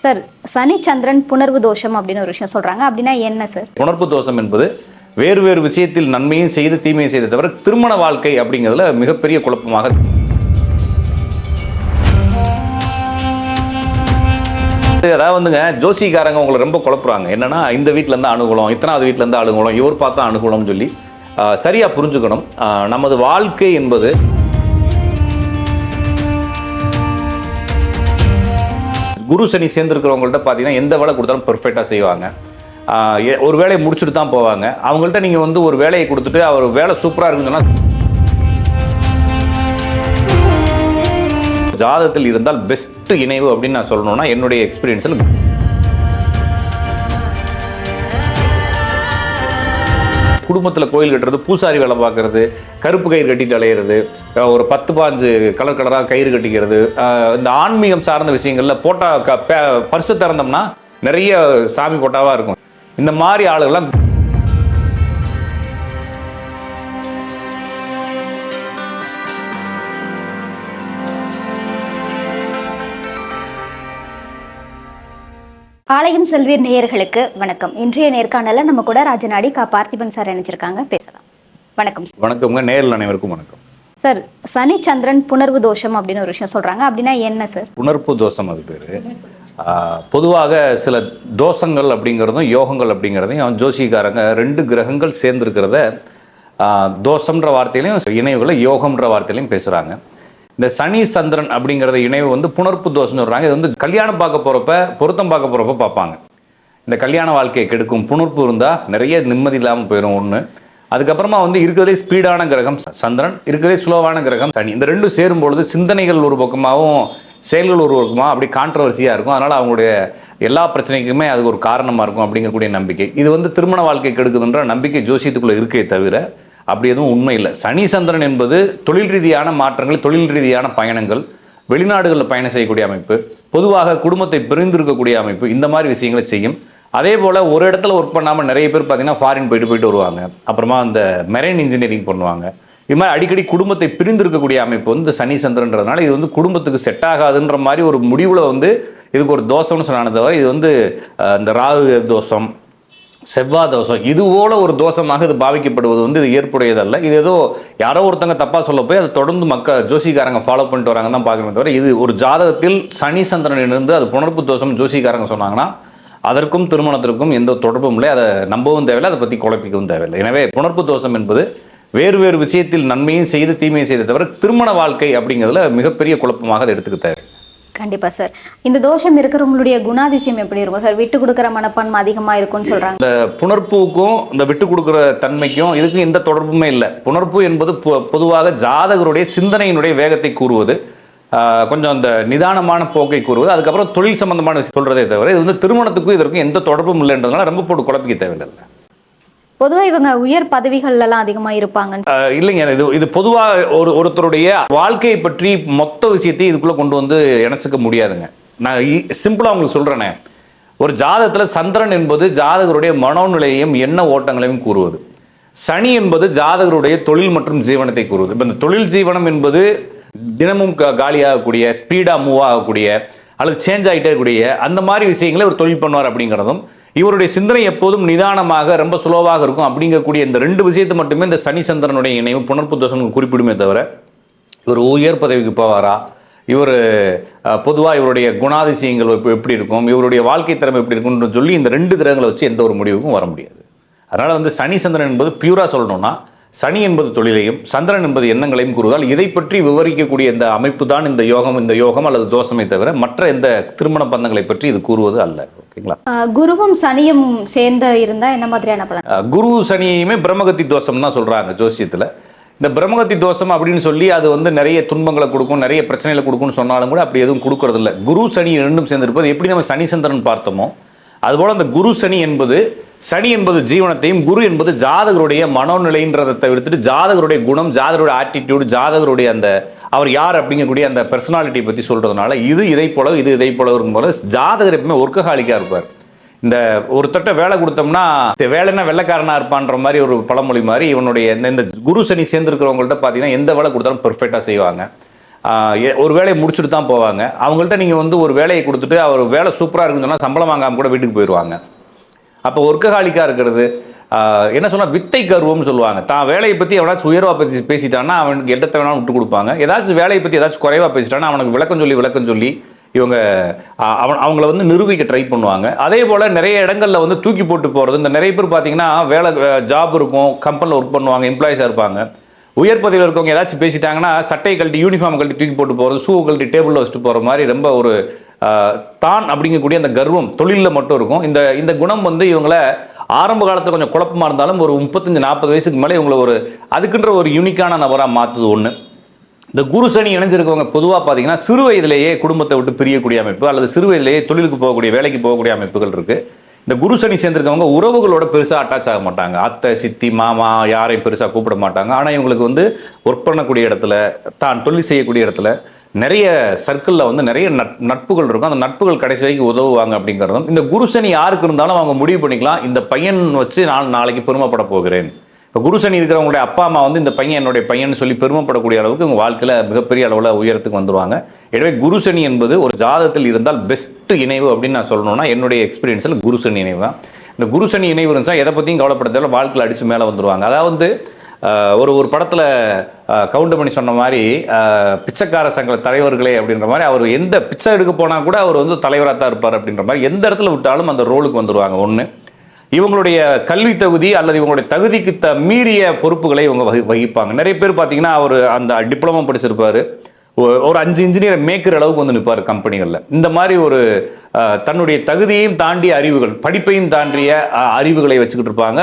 Sir சனி சந்திரன் புணர்வு தோஷம் அப்படின்னு ஒரு விஷயம் சொல்றாங்க. அப்படின்னா என்ன சார்? புணர்வு தோஷம் என்பது வேறு வேறு விஷயத்தில் நன்மையும் செய்து தீமையும் செய்த தவிர திருமண வாழ்க்கை அப்படிங்கிறதுல மிகப்பெரிய குழப்பமாக அதாவது வந்துங்க ஜோசிக்காரங்க உங்களை ரொம்ப குழப்புறாங்க. என்னன்னா இந்த வீட்ல இருந்து அனுகூலம் இத்தனாவது வீட்ல இருந்து அனுகூலம் இவர் பார்த்தா அனுகூலம்னு சொல்லி சரியா புரிஞ்சுக்கணும். நமது வாழ்க்கை என்பது குரு சனி சேர்ந்துருக்கிறவங்கள்ட்ட பார்த்தீங்கன்னா எந்த வேலை கொடுத்தாலும் பெர்ஃபெக்டாக செய்வாங்க. ஒரு வேலையை முடிச்சுட்டு தான் போவாங்க. அவங்கள்ட்ட நீங்கள் வந்து ஒரு வேலையை கொடுத்துட்டு அவர் வேலை சூப்பராக இருக்குன்னு சொன்னால் ஜாதகத்தில் இருந்தால் பெஸ்ட்டு இணைவு அப்படின்னு நான் சொல்லணும்னா என்னுடைய எக்ஸ்பீரியன்ஸில் குடும்பத்தில் கோயில் கட்டுறது பூசாரி வேலை பார்க்கறது கருப்பு கயிறு கட்டிட்டு அலையிறது ஒரு பத்து பாஞ்சு கலர் கலராக கயிறு கட்டிக்கிறது அஹ் இந்த ஆன்மீகம் சார்ந்த விஷயங்கள்ல போட்டா க- பரிசு திறந்தோம்னா நிறைய சாமி போட்டாவா இருக்கும். இந்த மாதிரி ஆளுகள்லாம் ஆலயம் செல்வீர் நேயர்களுக்கு வணக்கம். இன்றைய நேர்காணல நம்ம கூட ராஜநாடி கா. பார்த்திபன் சார் இணைஞ்சிருக்காங்க. பேசலாம். வணக்கம் சார். வணக்கம்ங்க. நேரில் அனைவருக்கும் வணக்கம். சார் சனி சந்திரன் புணர்வு தோஷம் அப்படின்னு ஒரு விஷயம் சொல்றாங்க. அப்படின்னா என்ன சார்? உணர்ப்பு தோஷம் அது பேர். பொதுவாக சில தோஷங்கள் அப்படிங்கிறதும் யோகங்கள் அப்படிங்கிறதையும் ஜோசிக்காரங்க ரெண்டு கிரகங்கள் சேர்ந்துருக்கிறத தோஷம்ன்ற வார்த்தையிலையும் இணைவுகளை யோகம்ன்ற வார்த்தையிலையும் பேசுகிறாங்க இந்த சனி சந்திரன் அப்படிங்கிறத இணைவு வந்து புணர்ப்பு தோஷம்னு சொல்கிறாங்க இது வந்து கல்யாணம் பார்க்க போகிறப்ப பொருத்தம் பார்க்க போகிறப்ப பார்ப்பாங்க. இந்த கல்யாண வாழ்க்கையை கெடுக்கும் புணர்ப்பு இருந்தால் நிறைய நிம்மதி இல்லாமல் போயிடும் ஒன்று அதுக்கப்புறமா வந்து இருக்கிறதே ஸ்பீடான கிரகம் சந்திரன் இருக்கிறதே ஸ்லோவான கிரகம் சனி. இந்த ரெண்டும் சேரும் பொழுது சிந்தனைகள் ஒரு பக்கமாகவும் செயல்கள் ஒரு பக்கமாக அப்படி கான்ட்ரவர்சியாக இருக்கும். அதனால் அவங்களுடைய எல்லா பிரச்சனைக்குமே அது ஒரு காரணமாக இருக்கும் அப்படிங்கக்கூடிய நம்பிக்கை. இது வந்து திருமண வாழ்க்கை கெடுக்குதுன்ற நம்பிக்கை ஜோசியத்துக்குள்ளே இருக்கே தவிர அப்படி எதுவும் உண்மை இல்லை. சனி சந்திரன் என்பது தொழில் ரீதியான மாற்றங்கள் தொழில் ரீதியான பயணங்கள் வெளிநாடுகளில் பயணம் செய்யக்கூடிய அமைப்பு பொதுவாக குடும்பத்தை பிரிந்திருக்கக்கூடிய அமைப்பு இந்த மாதிரி விஷயங்களை செய்யும். அதே போல் ஒரு இடத்துல ஒர்க் பண்ணாமல் நிறைய பேர் பார்த்தீங்கன்னா ஃபாரின் போயிட்டு போயிட்டு வருவாங்க. அப்புறமா அந்த மெரைன் இன்ஜினியரிங் பண்ணுவாங்க. இது மாதிரி அடிக்கடி குடும்பத்தை பிரிந்திருக்கக்கூடிய அமைப்பு வந்து சனி சந்திரன்றதுனால இது வந்து குடும்பத்துக்கு செட் ஆகாதுன்ற மாதிரி ஒரு முடிவில் வந்து இதுக்கு ஒரு தோஷம்னு சொன்னானே தவிர இது வந்து இந்த ராகு தோஷம் செவ்வாய் தோஷம். இது போல ஒரு தோஷமாக இது பாவிக்கப்படுவது வந்து இது ஏற்புடையதல்ல. இது ஏதோ யாரோ ஒருத்தங்க தப்பாக சொல்ல போய் அதை தொடர்ந்து மக்கள் ஜோசிக்காரங்க ஃபாலோ பண்ணிட்டு வராங்க தான் பார்க்கணுமே தவிர இது ஒரு ஜாதகத்தில் சனி சந்திரன் இருந்து அது புணர்ப்பு தோஷம் ஜோசிக்காரங்க சொன்னாங்கன்னா அதற்கும் திருமணத்திற்கும் எந்த தொடர்பும் இல்லை. அதை நம்பவும் தேவையில்லை அதை பற்றி குழப்பிக்கவும் தேவையில்லை. எனவே புணர்ப்பு தோஷம் என்பது வேறு வேறு விஷயத்தில் நன்மையும் செய்து தீமையும் செய்த தவிர திருமண வாழ்க்கை அப்படிங்கிறதுல மிகப்பெரிய குழப்பமாக அதை எடுத்துக்க தேவை கண்டிப்பா சார் இந்த தோஷம் இருக்கிறவங்களுடைய குணாதிசயம் எப்படி இருக்கும் சார் விட்டு கொடுக்குற மனப்பான்மை அதிகமா இருக்கும்னு சொல்றாங்க. இந்த புணர்ப்புக்கும் இந்த விட்டு கொடுக்குற தன்மைக்கும் இதுக்கும் எந்த தொடர்புமே இல்லை. புணர்ப்பு என்பது பொ- பொதுவாக ஜாதகருடைய சிந்தனையினுடைய வேகத்தை கூறுவது கொஞ்சம் அந்த நிதானமான போக்கை கூறுவது அதுக்கப்புறம் தொழில் சம்பந்தமான விஷயம் சொல்றதே தவிர இது வந்து திருமணத்துக்கும் இதற்கும் எந்த தொடர்பும் இல்லைன்றதுனால ரொம்ப போட்டு குழப்பிக்க தேவையில்லை. பொதுவா இவங்க உயர் பதவிகள் எல்லாம் அதிகமா இருப்பாங்க இல்லைங்க இது இது பொதுவாக ஒரு ஒருத்தருடைய வாழ்க்கையை பற்றி மொத்த விஷயத்தையும் இதுக்குள்ளே கொண்டு வந்து இணைச்சிக்க முடியாதுங்க. நான் சிம்பிளாக உங்களுக்கு சொல்கிறேனே ஒரு ஜாதகத்தில் சந்திரன் என்பது ஜாதகருடைய மனோநிலையையும் எண்ண ஓட்டங்களையும் கூறுவது. சனி என்பது ஜாதகருடைய தொழில் மற்றும் ஜீவனத்தை கூறுவது. இப்போ இந்த தொழில் ஜீவனம் என்பது தினமும் காலியாகக்கூடிய ஸ்பீடாக மூவ் ஆகக்கூடிய அல்லது சேஞ்ச் ஆகிட்டே இருக்கக்கூடிய அந்த மாதிரி விஷயங்களை ஒரு தொழில் பண்ணுவார் அப்படிங்கிறதும் இவருடைய சிந்தனை எப்போதும் நிதானமாக ரொம்ப சுலோவாக இருக்கும். அப்படிங்கக்கூடிய இந்த ரெண்டு விஷயத்தை மட்டுமே இந்த சனி சந்திரனுடைய இணைவு புனர்ப்பு தோஷம் குறிப்பிடுமே தவிர இவர் உயர் பதவிக்கு போவாரா? இவர் பொதுவாக இவருடைய குணாதிசயங்கள் எப்படி இருக்கும்? இவருடைய வாழ்க்கை திறமை எப்படி இருக்கும்னு சொல்லி இந்த ரெண்டு கிரகங்களை வச்சு எந்த ஒரு முடிவுக்கும் வர முடியாது. அதனால் வந்து சனி சந்திரன் என்பது பியூராக சொல்லணும்னா சனி என்பது தொழிலையும் சந்திரன் என்பது எண்ணங்களையும் கூறுவதால் இதை பற்றி விவரிக்கக்கூடிய இந்த அமைப்பு தான் இந்த யோகம் இந்த யோகம் அல்லது தோஷமே தவிர மற்ற எந்த திருமண பந்தங்களை பற்றி இது கூறுவது அல்ல. ஓகேங்களா? குருவும் சனியும் சேர்ந்து இருந்தா என்ன மாதிரியான பலன்? குரு சனியுமே பிரம்மகத்தி தோஷம் தான் சொல்றாங்க ஜோசியத்துல. இந்த பிரம்மகத்தி தோஷம் அப்படின்னு சொல்லி அது வந்து நிறைய துன்பங்களை கொடுக்கும் நிறைய பிரச்சனைகளை கொடுக்கும்னு சொன்னாலும் கூட அப்படி எதுவும் கொடுக்கறது இல்ல குரு சனி ரெண்டும் சேர்ந்திருப்பது எப்படி நம்ம சனி சந்திரன் பார்த்தோமோ அதுபோல் அந்த குரு சனி என்பது சனி என்பது ஜீவனத்தையும் குரு என்பது ஜாதகருடைய மனோநிலைன்றதை தவிர்த்துட்டு ஜாதகருடைய குணம் ஜாதகருடைய ஆட்டிடியூடு ஜாதகருடைய அந்த அவர் யார் அப்படிங்கக்கூடிய அந்த பர்சனாலிட்டியை பற்றி சொல்கிறதுனால இது இதை போல இது இதை போல இருக்கும்போது ஜாதகர் எப்பவுமே ஒர்க்கஹாலிக்காக இருப்பார். இந்த ஒரு தட்ட வேலை கொடுத்தோம்னா வேலைன்னா வெள்ளைக்காரனா இருப்பான்ற மாதிரி ஒரு பழமொழி மாதிரி இவனுடைய இந்த- இந்த குரு சனி சேர்ந்துருக்கிறவங்கள்ட்ட பார்த்தீங்கன்னா எந்த வேலை கொடுத்தாலும் பெர்ஃபெக்டாக செய்வாங்க. ஒரு வேலையை முடிச்சுட்டு தான் போவாங்க. அவங்கள்ட்ட நீங்கள் வந்து ஒரு வேலையை கொடுத்துட்டு அவர் வேலை சூப்பராக இருக்குன்னு சொன்னால் சம்பளம் வாங்காமல் கூட வீட்டுக்கு போயிடுவாங்க அப்போ ஒர்க்கஹாலிக்காக இருக்கிறது என்ன சொன்னால் வித்தை கருவம்னு சொல்லுவாங்க. தான் வேலையை பற்றி எவனாச்சும் உயர்வாக பற்றி பேசிட்டான்னா அவனுக்கு எட்டத்தை வேணாலும் விட்டு கொடுப்பாங்க. ஏதாச்சும் வேலையை பற்றி ஏதாச்சும் குறைவாக பேசிட்டான்னா அவனுக்கு விளக்கம் சொல்லி விளக்கம் சொல்லி இவங்க அவன் அவங்கள வந்து நிரூபிக்க ட்ரை பண்ணுவாங்க. அதே போல் நிறைய இடங்கள்ல வந்து தூக்கி போட்டு போகிறது இந்த நிறைய பேர் பார்த்தீங்கன்னா வேலை ஜாப் இருக்கும் கம்பெனியில் ஒர்க் பண்ணுவாங்க எம்ப்ளாயிஸாக இருப்பாங்க. உயர் பதவியில் இருக்கவங்க ஏதாச்சும் பேசிட்டாங்கன்னா சட்டை கழட்டி யூனிஃபார்ம் கழட்டி தூக்கி போட்டு போகிறது ஷூ கழட்டி டேபிளில் வச்சுட்டு போகிற மாதிரி ரொம்ப ஒரு தான் அப்படிங்கக்கூடிய அந்த கர்வம் தொழிலில் மட்டும் இருக்கும். இந்த இந்த குணம் வந்து இவங்கள ஆரம்ப காலத்தில் கொஞ்சம் குழப்பமா இருந்தாலும் ஒரு முப்பத்தஞ்சு நாற்பது வயசுக்கு மேலே இவங்களை ஒரு அதுக்குன்ற ஒரு யூனிக்கான நபராக மாற்றுது ஒன்று இந்த குரு சனி இணைஞ்சிருக்கவங்க பொதுவாக பார்த்தீங்கன்னா சிறு வயதிலேயே குடும்பத்தை விட்டு பிரியக்கூடிய அமைப்பு அல்லது சிறு வயதிலேயே தொழிலுக்கு போகக்கூடிய வேலைக்கு போகக்கூடிய அமைப்புகள் இருக்குது இந்த குரு சனி சேர்ந்திருக்கவங்க உறவுகளோட பெருசாக அட்டாச் ஆக மாட்டாங்க. அத்தை சித்தி மாமா யாரையும் பெருசாக கூப்பிட மாட்டாங்க. ஆனால் இவங்களுக்கு வந்து ஒர்க் பண்ணக்கூடிய இடத்துல தான் தொழில் செய்யக்கூடிய இடத்துல நிறைய சர்க்கிளில் வந்து நிறைய நட் நட்புகள் இருக்கும். அந்த நட்புகள் கடைசி வரைக்கும் உதவுவாங்க அப்படிங்கிறதும் இந்த குரு சனி யாருக்கு இருந்தாலும் அவங்க முடிவு பண்ணிக்கலாம். இந்த பையன் வச்சு நான் நாளைக்கு பெருமைப்பட போகிறேன். இப்போ குருசனி இருக்கிறவங்களுடைய அப்பா அம்மா வந்து இந்த பையன் என்னுடைய பையன் சொல்லி பெருமைப்படக்கூடிய அளவுக்கு உங்கள் வாழ்க்கையில் மிகப்பெரிய அளவில் உயரத்துக்கு வந்துருவாங்க. எனவே குருசனி என்பது ஒரு ஜாதகத்தில் இருந்தால் பெஸ்ட் இணைவு அப்படின்னு நான் சொல்லணும்னா என்னுடைய எக்ஸ்பீரியன்ஸில் குருசனி இணைவு தான். இந்த குருசனி இணைவு இருந்துச்சா எதை பற்றியும் கவலைப்பட வாழ்க்கையில் அடித்து மேலே வந்துருவாங்க. அதாவது வந்து ஒரு ஒரு படத்தில் கவுண்டமணி சொன்ன மாதிரி பிச்சைக்கார சங்க தலைவர்களே அப்படின்ற மாதிரி அவர் எந்த பிச்சை எடுக்க போனால் கூட அவர் வந்து தலைவராக தான் இருப்பார் அப்படின்ற மாதிரி எந்த இடத்துல விட்டாலும் அந்த ரோலுக்கு வந்துருவாங்க. ஒன்று இவங்களுடைய கல்வி தகுதி அல்லது இவங்களுடைய தகுதிக்கு த மீறிய பொறுப்புகளை இவங்க வகி வகிப்பாங்க. நிறைய பேர் பார்த்தீங்கன்னா அவர் அந்த டிப்ளமோ படிச்சிருப்பார். ஒரு அஞ்சு இன்ஜினியரை மேய்க்கிற அளவுக்கு வந்து நிற்பார் கம்பெனிகளில். இந்த மாதிரி ஒரு தன்னுடைய தகுதியையும் தாண்டிய அறிவுகள் படிப்பையும் தாண்டிய அறிவுகளை வச்சுக்கிட்டு இருப்பாங்க.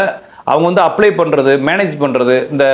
அவங்க வந்து அப்ளை பண்ணுறது மேனேஜ் பண்ணுறது இந்த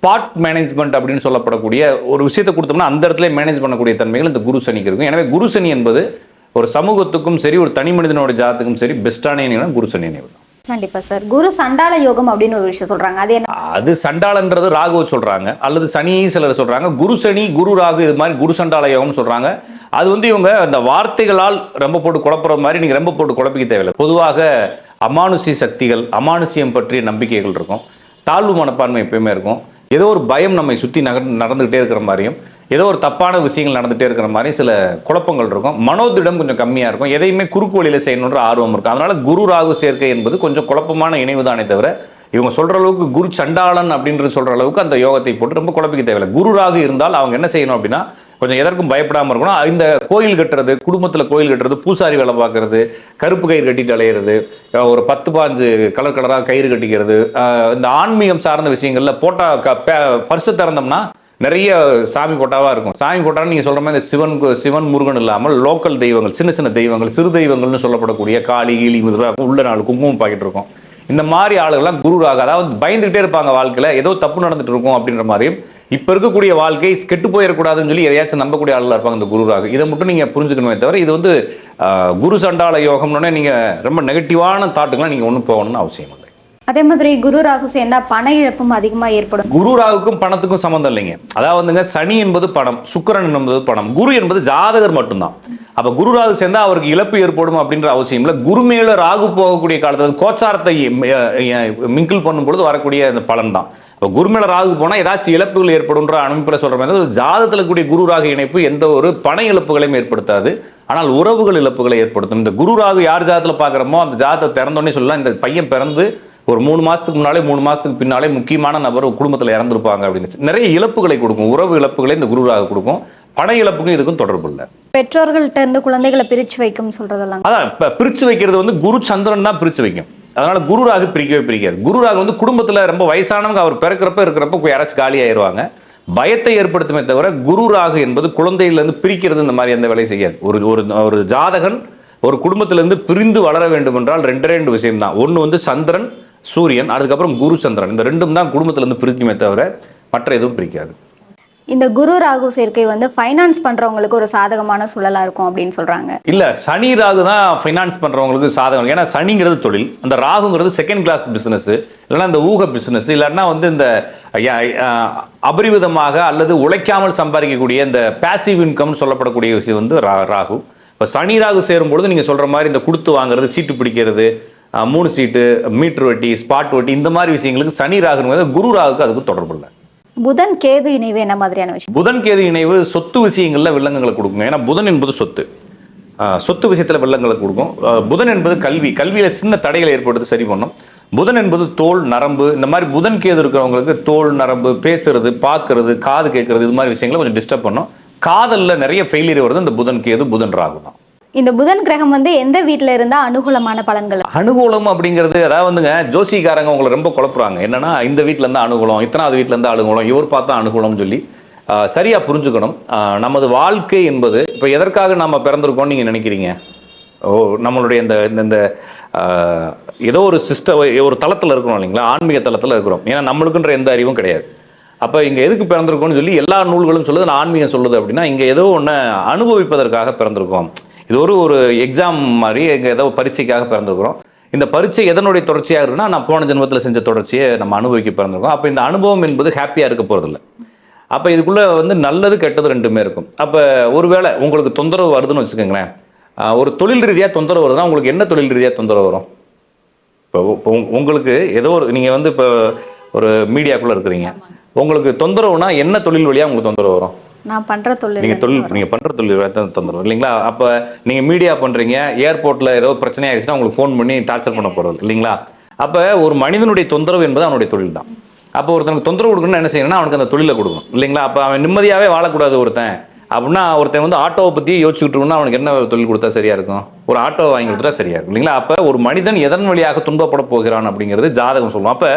ஸ்பாட் மேனேஜ்மெண்ட் அப்படின்னு சொல்லப்படக்கூடிய ஒரு விஷயத்தை கொடுத்தோம்னா அந்த இடத்துல மேனேஜ் பண்ணக்கூடிய தன்மைகள் இந்த குரு சனிக்கு இருக்கும். எனவே குரு சனி என்பது ஒரு சமூகத்துக்கும் சரி ஒரு தனி மனிதனோட ஜாதத்துக்கும் சரி பெஸ்டான இணைவு குரு சனி தான் கண்டிப்பா சார். குரு சண்டால யோகம் அப்படின்னு ஒரு விஷயம் சொல்றாங்க. அது என்ன? அது சண்டாளன்றது ராகுவை சொல்றாங்க. அல்லது சனியை சிலர் சொல்றாங்க. குரு சனி குரு ராகு இது மாதிரி குரு சண்டால யோகம்னு சொல்றாங்க. அது வந்து இவங்க அந்த வார்த்தைகளால் ரொம்ப போட்டு குழப்புற மாதிரி நீங்க ரொம்ப போட்டு குழப்பிக்க தேவையில்லை. பொதுவாக அமானுஷி சக்திகள் அமானுஷ்யம் பற்றிய நம்பிக்கைகள் இருக்கும். தாழ்வு மனப்பான்மை எப்பயுமே இருக்கும். ஏதோ ஒரு பயம் நம்மை சுற்றி நகர் நடந்துகிட்டே இருக்கிற மாதிரியும் ஏதோ ஒரு தப்பான விஷயங்கள் நடந்துகிட்டே இருக்கிற மாதிரி சில குழப்பங்கள் இருக்கும். மனோதிடம் கொஞ்சம் கம்மியாக இருக்கும். எதையுமே குறுக்கு வழியில் செய்யணுன்ற ஆர்வம் இருக்கும். அதனால குரு ராகு சேர்க்கை என்பது கொஞ்சம் குழப்பமான இணைவு தானே தவிர இவங்க சொல்கிற அளவுக்கு குரு சண்டாளன் அப்படின்றது சொல்கிற அளவுக்கு அந்த யோகத்தை போட்டு ரொம்ப குழப்பிக்க தேவையில்லை. குருராக இருந்தால் அவங்க என்ன செய்யணும் அப்படின்னா கொஞ்சம் எதற்கும் பயப்படாமல் இருக்கணும். இந்த கோயில் கட்டுறது குடும்பத்தில் கோயில் கட்டுறது பூசாரி வேலை பார்க்கறது கருப்பு கயிறு கட்டிட்டு அலையிறது ஒரு பத்து பாஞ்சு கலர் கலராக கயிறு கட்டிக்கிறது இந்த ஆன்மீகம் சார்ந்த விஷயங்களில் போட்டா க- பரிசு திறந்தோம்னா நிறைய சாமி கொட்டாவாக இருக்கும். சாமி கொட்டான்னு நீங்கள் சொல்கிற மாதிரி இந்த சிவன் சிவன் முருகன் இல்லாமல் லோக்கல் தெய்வங்கள் சின்ன சின்ன தெய்வங்கள் சிறு தெய்வங்கள்னு சொல்லப்படக்கூடிய காளி கீழி முதலாக உள்ள நாலு குங்குமம் பார்க்கிட்டு இருக்கும். இந்த மாதிரி ஆளுகள்லாம் குரு ராகு அதாவது பயந்துகிட்டே இருப்பாங்க வாழ்க்கையில் ஏதோ தப்பு நடந்துட்டு இருக்கும் அப்படின்ற மாதிரியும் இப்போ இருக்கக்கூடிய வாழ்க்கை கெட்டு போயிடக்கூடாதுன்னு சொல்லி எதையாச்சும் நம்பக்கூடிய ஆளுகள் இருப்பாங்க இந்த குருராக. இதை மட்டும் நீங்கள் புரிஞ்சுக்கணுமே தவிர இது வந்து குரு சண்டால யோகம்னு நீங்கள் ரொம்ப நெகட்டிவான தாட்டுக்கெல்லாம் நீங்கள் ஒன்றும் போகணும்னு அவசியம் இல்லை. அதே மாதிரி குரு ராகு சேர்ந்தா பண இழப்பும் அதிகமா ஏற்படும். குரு ராகுக்கும் பணத்துக்கும் சம்மந்தம் இல்லைங்க. அதாவது வந்துங்க சனி என்பது பணம் சுக்கிரன் என்பது பணம். குரு என்பது ஜாதகர் மட்டும்தான். அப்ப குரு ராகு சேர்ந்தா அவருக்கு இழப்பு ஏற்படும் அப்படின்ற அவசியம் இல்லை. குரு மேல ராகு போகக்கூடிய காலத்துல கோச்சாரத்தை மிங்கிள் பண்ணும் பொழுது வரக்கூடிய அந்த பலன் தான் இப்போ குருமேல ராகு போனால் ஏதாச்சும் இழப்புகள் ஏற்படும்ன்ற அமைப்பில் சொல்கிற மாதிரி ஒரு கூடிய குரு ராகு இணைப்பு எந்த ஒரு பண இழப்புகளையும் ஏற்படுத்தாது. ஆனால் உறவுகள் இழப்புகளை ஏற்படுத்தும். இந்த குரு ராகு யார் ஜாதத்தில் பார்க்குறோமோ அந்த ஜாதத்தை திறந்தோடனே சொல்லலாம். இந்த பையன் பிறந்து ஒரு மூணு மாசத்துக்கு முன்னாலே மூணு மாசத்துக்கு பின்னாலே முக்கியமான நபர் குடும்பத்தில் இறந்துருப்பாங்க அப்படின்னு நிறைய இழப்புகளை கொடுக்கும். உறவு இழப்புகளை இந்த குருராக கொடுக்கும். பண இழப்புக்கும் இதுக்கும் தொடர்பு இல்லை. பெற்றோர்கள்ட்ட இருந்து குழந்தைகளை பிரிச்சு வைக்கும் சொல்றதெல்லாம். அதான் இப்ப பிரிச்சு வைக்கிறது வந்து குரு சந்திரன் தான் பிரிச்சு வைக்கும். அதனால குருராகு பிரிக்கவே பிரிக்காது. குருராகு வந்து குடும்பத்துல ரொம்ப வயசானவங்க அவர் பிறக்கிறப்ப இருக்கிறப்ப யாராச்சும் காலி ஆயிருவாங்க. பயத்தை ஏற்படுத்துமே தவிர குரு ராகு என்பது குழந்தையிலிருந்து பிரிக்கிறது இந்த மாதிரி எந்த வேலையும் செய்யாது. ஒரு ஒரு ஒரு ஜாதகன் ஒரு குடும்பத்திலிருந்து பிரிந்து வளர வேண்டும் என்றால் ரெண்டு ரெண்டு விஷயம் தான் ஒன்று வந்து சந்திரன் சூரியன் அதுக்கப்புறம் குரு சந்திரன். இந்த ரெண்டும் தான் குடும்பத்திலிருந்து பிரிக்குமே தவிர மற்ற எதுவும் பிரிக்காது. இந்த குரு ராகு சேர்க்கை வந்து ஃபைனான்ஸ் பண்றவங்களுக்கு ஒரு சாதகமான சூழலா இருக்கும் அப்படின்னு சொல்றாங்க. இல்ல சனி ராகு தான் ஃபைனான்ஸ் பண்றவங்களுக்கு சாதகம். ஏன்னா சனிங்கிறது தொழில். அந்த ராகுங்கிறது செகண்ட் கிளாஸ் பிசினஸ் இல்லைன்னா இந்த ஊக பிசினஸ் இல்லைன்னா வந்து இந்த அபரிவிதமாக அல்லது உழைக்காமல் சம்பாதிக்கக்கூடிய இந்த பேசிவ் இன்கம்னு சொல்லப்படக்கூடிய விஷயம் வந்து ராகு. இப்போ சனி ராகு சேரும்பொழுது நீங்க சொல்ற மாதிரி இந்த கொடுத்து வாங்குறது சீட்டு பிடிக்கிறது மூணு சீட்டு மீட்டர் வட்டி ஸ்பாட் வட்டி இந்த மாதிரி விஷயங்களுக்கு சனி ராகுங்கிறது குரு ராகுக்கு அதுக்கு தொடர்பு இல்லை. புதன் கேது இணைவு என்ன மாதிரியான விஷயம்? புதன் கேது இணைவு சொத்து விஷயங்கள்ல வில்லங்கங்களை கொடுக்குங்க. ஏன்னா புதன் என்பது சொத்து. சொத்து விஷயத்துல வில்லங்களை கொடுக்கும். புதன் என்பது கல்வி. கல்வியில சின்ன தடைகளை ஏற்படுத்தி சரி பண்ணும். புதன் என்பது தோல் நரம்பு இந்த மாதிரி புதன் கேது இருக்கிறவங்களுக்கு தோல் நரம்பு பேசுறது பார்க்கறது காது கேட்கறது இது மாதிரி விஷயங்களை கொஞ்சம் டிஸ்டர்ப் பண்ணும். காதல்ல நிறைய ஃபெயிலியர் வருது. இந்த புதன் கேது புதன் ராகு தான். இந்த புதன் கிரகம் வந்து எந்த வீட்டில் இருந்தால் அனுகூலமான பலன்கள்? அனுகூலம் அப்படிங்கிறது அதாவது வந்துங்க ஜோசிக்காரங்க உங்களை ரொம்ப குழப்புறாங்க. என்னன்னா இந்த வீட்டில் இருந்தால் அனுகூலம் இத்தனாவது வீட்டில் இருந்து அனுகூலம் இவர் பார்த்தா அனுகூலம்னு சொல்லி சரியாக புரிஞ்சுக்கணும். நமது வாழ்க்கை என்பது இப்போ எதற்காக நம்ம பிறந்திருக்கோம்னு நீங்கள் நினைக்கிறீங்க? ஓ நம்மளுடைய இந்த இந்த- ஏதோ ஒரு சிஸ்டம் ஒரு தளத்தில் இருக்கிறோம் இல்லைங்களா? ஆன்மீக தளத்தில் இருக்கிறோம். ஏன்னா நம்மளுக்குன்ற எந்த அறிவும் கிடையாது. அப்போ இங்கே எதுக்கு பிறந்திருக்கோம்னு சொல்லி எல்லா நூல்களும் சொல்லுது நான் ஆன்மீகம் சொல்லுது அப்படின்னா இங்கே ஏதோ ஒன்று அனுபவிப்பதற்காக பிறந்திருக்கோம். இது ஒரு ஒரு எக்ஸாம் மாதிரி இங்கே ஏதோ பரீட்சைக்காக பிறந்திருக்கிறோம். இந்த பரீட்சை எதனுடைய தொடர்ச்சியாக இருக்குன்னா நான் போன ஜென்மத்தில் செஞ்ச தொடர்ச்சியை நம்ம அனுபவிக்க பிறந்திருக்கோம். அப்போ இந்த அனுபவம் என்பது ஹாப்பியாக இருக்க போகிறதில்ல அப்போ இதுக்குள்ளே வந்து நல்லது கெட்டது ரெண்டுமே இருக்கும். அப்போ ஒருவேளை உங்களுக்கு தொந்தரவு வருதுன்னு வச்சுக்கோங்களேன். ஒரு தொழில் ரீதியாக தொந்தரவு வருதுன்னா உங்களுக்கு என்ன தொழில் ரீதியாக தொந்தரவு வரும்? இப்போ இப்போ உங்க- உங்களுக்கு ஏதோ ஒரு நீங்கள் வந்து இப்போ ஒரு மீடியாக்குள்ளே இருக்கிறீங்க. உங்களுக்கு தொந்தரவுனா என்ன தொழில் வழியாக உங்களுக்கு தொந்தரவு வரும்? நான் பண்ற தொழில் நீங்க தொழில் நீங்க பண்ற தொழில் தான் தொந்தரவு இல்லைங்களா? அப்ப நீங்க மீடியா பண்றீங்க ஏர்போர்ட்ல ஏதோ பிரச்சனை ஆயிடுச்சுன்னா உங்களுக்கு ஃபோன் பண்ணி டார்ச்சர் பண்ண போறது இல்லைங்களா? அப்ப ஒரு மனிதனுடைய தொந்தரவு என்பது அவனுடைய தொழில் தான். அப்போ ஒருத்தனுக்கு தொந்தரவு கொடுக்கணும்னு என்ன செய்யணும்னா அவனுக்கு அந்த தொழிலை கொடுக்கணும் இல்லைங்களா? அப்ப அவன் நிம்மதியாவே வாழக்கூடாது ஒருத்தன். அப்படின்னா ஒருத்தன் வந்து ஆட்டோவை பற்றி யோசிச்சுட்டு இருக்கணும்னா அவனுக்கு என்ன தொழில் கொடுத்தா சரியா இருக்கும்? ஒரு ஆட்டோவை வாங்கி கொடுத்தா சரியா இருக்கும். இல்லைங்களா? அப்போ ஒரு மனிதன் எதன் வழியாக துன்பப்பட போகிறான் அப்படிங்கிறது ஜாதகம் சொல்லுவோம் அப்போ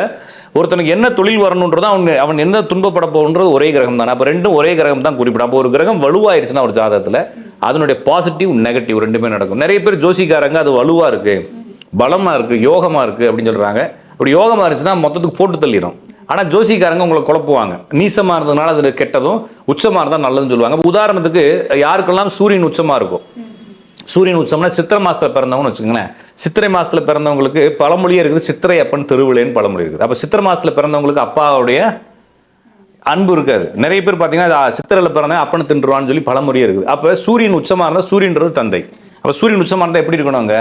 ஒருத்தனுக்கு என்ன தொழில் வரணுன்றது அவன் அவன் என்ன துன்பப்பட போகன்றது ஒரே கிரகம் தானே. அப்போ ரெண்டும் ஒரே கிரகம் தான் குறிப்பிடும். அப்போ ஒரு கிரகம் வலுவாயிருச்சுன்னா ஒரு ஜாதகத்தில் அதனுடைய பாசிட்டிவ் நெகட்டிவ் ரெண்டுமே நடக்கும். நிறைய பேர் ஜோசிக்காரங்க அது வலுவாக இருக்குது பலமாக இருக்குது யோகமாக இருக்குது அப்படின்னு சொல்கிறாங்க அப்படி யோகமாக இருந்துச்சுன்னா மொத்தத்துக்கு போட்டு தள்ளிடும் ஆனால் ஜோசிக்காரங்க உங்களை குழப்புவாங்க. நீசமாக இருந்ததுனால அது கெட்டதும் உச்சமாக இருந்தால் நல்லதுன்னு சொல்லுவாங்க. உதாரணத்துக்கு யாருக்கெல்லாம் சூரியன் உச்சமாக இருக்கும் சூரியன் உச்சம்னா சித்திரை மாதத்தில் பிறந்தவங்கன்னு வச்சுக்கோங்களேன். சித்திரை மாதத்தில் பிறந்தவங்களுக்கு பழமொழியே இருக்குது சித்திரை அப்பன் திருவிழேன்னு பழமொழி இருக்குது. அப்போ சித்திரை மாதத்தில் பிறந்தவங்களுக்கு அப்பாவுடைய அன்பு இருக்காது. நிறைய பேர் பார்த்தீங்கன்னா சித்திரையில் பிறந்த பிறந்தேன் அப்பனை தின்றுவான்னு சொல்லி பழமொழியே இருக்குது. அப்போ சூரியன் உச்சமாக இருந்தால் சூரியன்றது தந்தை. அப்போ சூரியன் உச்சமாக இருந்தால் எப்படி இருக்கணும் அங்கே?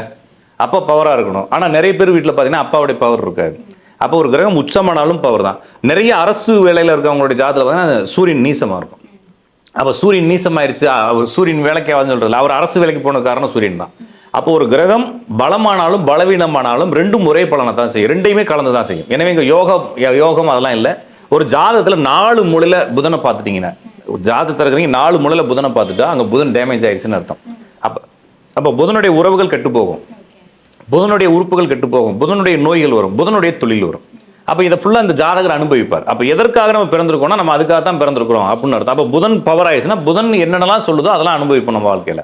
அப்பா பவராக இருக்கணும். ஆனால் நிறைய பேர் வீட்டில் பார்த்தீங்கன்னா அப்பாவுடைய பவர் இருக்காது. அப்போ ஒரு கிரகம் உச்சமானாலும் பவர் தான். நிறைய அரசு வேலையில் இருக்கவங்களுடைய ஜாதத்தில் பார்த்தீங்கன்னா சூரியன் நீசமாக இருக்கும். அப்போ சூரியன் நீசமாயிருச்சு அவர் சூரியன் வேலைக்கு ஆகுதுன்னு சொல்றதில்ல அவர் அரசு வேலைக்கு போன காரணம் சூரியன் தான். அப்போ ஒரு கிரகம் பலமானாலும் பலவீனமானாலும் ரெண்டும் ஒரே பலனை தான் செய்யும். ரெண்டையுமே கலந்து தான் செய்யும். எனவே இங்கே யோகம் யோகம் அதெல்லாம் இல்லை. ஒரு ஜாதத்தில் நாலு மூலையில் புதனை பார்த்துட்டிங்கன்னா ஒரு ஜாதகத்தில் இருக்கிறீங்க நாலு மூலையில் புதனை பார்த்துட்டா அங்கே புதன் டேமேஜ் ஆயிடுச்சுன்னு அர்த்தம். அப்போ அப்போ புதனுடைய உறவுகள் கெட்டு போகும். புதனுடைய உறுப்புகள் கெட்டு போகும் புதனுடைய நோய்கள் வரும். புதனுடைய தொழில் வரும். அப்போ இதை ஃபுல்லாக இந்த ஜாதகர் அனுபவிப்பார். அப்போ எதற்காக நம்ம பிறந்திருக்கோம்னா நம்ம அதுக்காக தான் பிறந்திருக்கிறோம் அப்படின்னு அர்த்தம். அப்போ புதன் பவர் ஆயிடுச்சுன்னா புதன் என்னென்னலாம் சொல்லுதோ அதெல்லாம் அனுபவிப்போம் நம்ம வாழ்க்கையில்.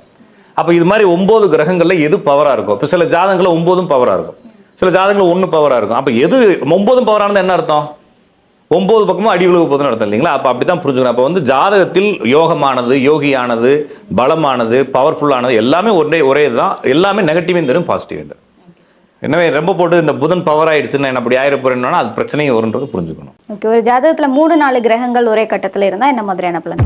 அப்போ இது மாதிரி ஒம்பது கிரகங்களில் எது பவராக இருக்கும்? இப்போ சில ஜாதகங்களில் ஒம்போதும் பவராக இருக்கும். சில ஜாதகங்கள் ஒன்று பவராக இருக்கும். அப்போ எது ஒம்போதும் பவரானது என்ன அர்த்தம்? ஒம்பது பக்கமும் அடி விழுக போதுன்னு அர்த்தம் இல்லைங்களா? அப்போ அப்படி தான் புரிஞ்சுக்கணும். அப்போ வந்து ஜாதகத்தில் யோகமானது யோகியானது பலமானது பவர்ஃபுல்லானது எல்லாமே ஒரே ஒரே தான் எல்லாமே நெகட்டிவ் தரும் பாசிட்டிவ் தரும் எனவே ரொம்ப போட்டு இந்த புதன் பவர் ஆயிடுச்சுன்னு என்ன அப்படி ஆயிர போறேன்னா அது பிரச்சனையும் வரும்ன்றது புரிஞ்சுக்கணும். ஓகே ஒரு ஜாதகத்தில் மூணு நாலு கிரகங்கள் ஒரே கட்டத்தில் இருந்தால் என்ன மாதிரியான பலன்?